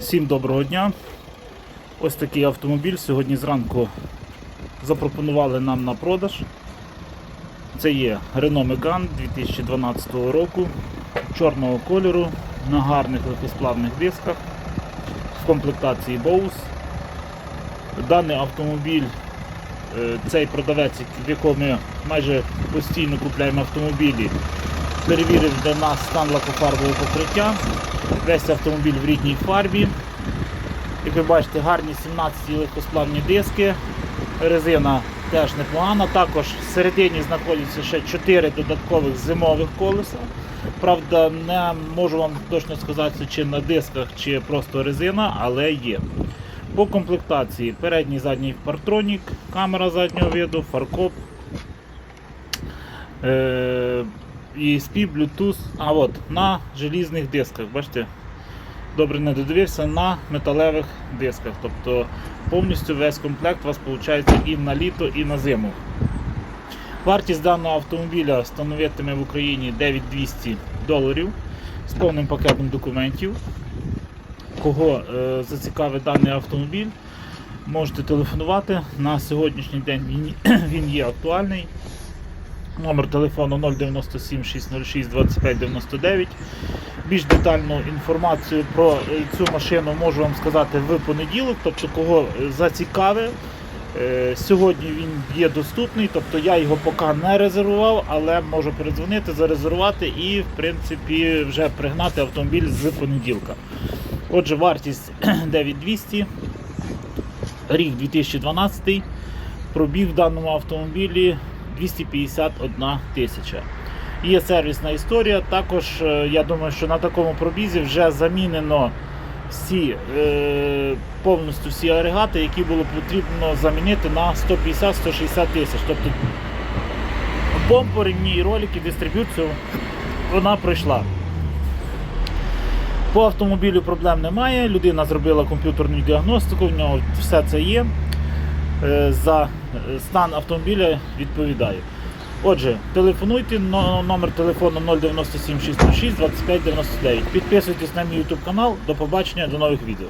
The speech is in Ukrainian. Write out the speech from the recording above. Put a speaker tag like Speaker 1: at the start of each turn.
Speaker 1: Всім доброго дня. Ось такий автомобіль сьогодні зранку запропонували нам на продаж. Це є Renault Megane 2012 року чорного кольору на гарних легкосплавних дисках в комплектації Bose. Даний автомобіль, е, цей продавець, в якого ми майже постійно купляємо автомобілі, перевірив для нас стан лакофарбового покриття. Весь автомобіль в рідній фарбі. Як ви бачите, гарні 17 легкосплавні диски. Резина теж непогана. Також всередині знаходяться ще 4 додаткових зимових колеса. Правда, не можу вам точно сказати, чи на дисках, чи просто резина, але є. По комплектації передній задній партронік, камера заднього виду, фаркоп, е- ESP, Bluetooth, а от на желізних дисках, бачите, добре не додивився, на металевих дисках. Тобто повністю весь комплект у вас виходить і на літо, і на зиму. Вартість даного автомобіля становитиме в Україні 9200 доларів з повним пакетом документів. Кого е, зацікавить даний автомобіль, можете телефонувати. На сьогоднішній день він, він є актуальний. Номер телефону 097 606 25 99. Більш детальну інформацію про е, цю машину можу вам сказати в понеділок, тобто кого е, зацікавив. Е, Сьогодні він є доступний, тобто я його поки не резервував, але можу передзвонити, зарезервувати і, в принципі, вже пригнати автомобіль з понеділка. Отже, вартість 9200, рік 2012, пробіг в даному автомобілі 251 тисяча. Є сервісна історія. Також е, я думаю, що на такому пробізі вже замінено всі е, повністю всі агрегати, які було потрібно замінити на 150-160 тисяч. Тобто бомпорні ролики, дистриб'юцію вона пройшла. По автомобілю проблем немає. Людина зробила комп'ютерну діагностику, в нього все це є. Е, За стан автомобіля відповідає. Отже, телефонуйте, номер телефону 097 606 2599. Підписуйтесь на мій YouTube канал. До побачення, до нових відео.